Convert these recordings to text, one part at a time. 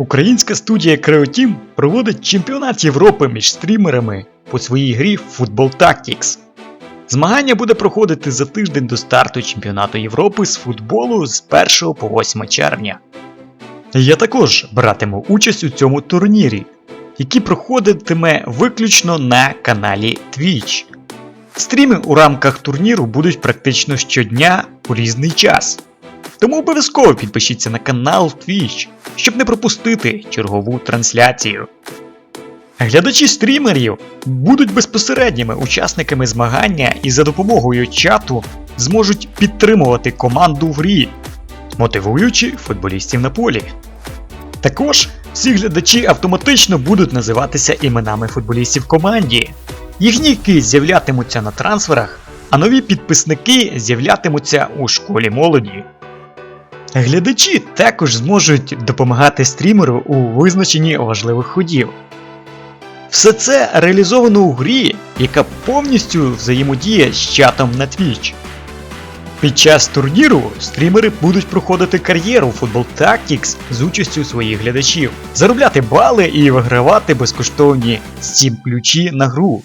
Українська студія Creoteam проводить чемпіонат Європи між стрімерами по своїй грі Football Tactics. Змагання буде проходити за тиждень до старту чемпіонату Європи з футболу з 1 по 8 червня. Я також братиму участь у цьому турнірі, який проходитиме виключно на каналі Twitch. Стріми у рамках турніру будуть практично щодня у різний час. Тому обов'язково підпишіться на канал Twitch, щоб не пропустити чергову трансляцію. Глядачі стрімерів будуть безпосередніми учасниками змагання і за допомогою чату зможуть підтримувати команду в грі, мотивуючи футболістів на полі. Також всі глядачі автоматично будуть називатися іменами футболістів команді. Їх ніки з'являтимуться на трансферах, а нові підписники з'являтимуться у школі молоді. Глядачі також зможуть допомагати стрімеру у визначенні важливих ходів. Все це реалізовано у грі, яка повністю взаємодіє з чатом на Twitch. Під час турніру стрімери будуть проходити кар'єру у Football Tactics з участю своїх глядачів, заробляти бали і вигравати безкоштовні Steam ключі на гру.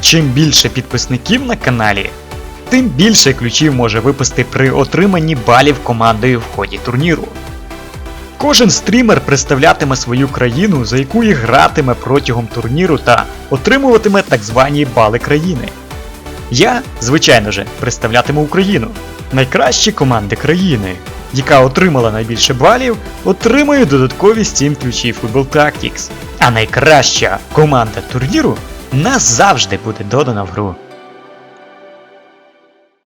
Чим більше підписників на каналі, тим більше ключів може випасти при отриманні балів командою в ході турніру. Кожен стрімер представлятиме свою країну, за яку і гратиме протягом турніру та отримуватиме так звані бали країни. Я, звичайно же, представлятиму Україну, найкращі команди країни, яка отримала найбільше балів, отримує додаткові Steam ключі Football Tactics. А найкраща команда турніру назавжди буде додана в гру.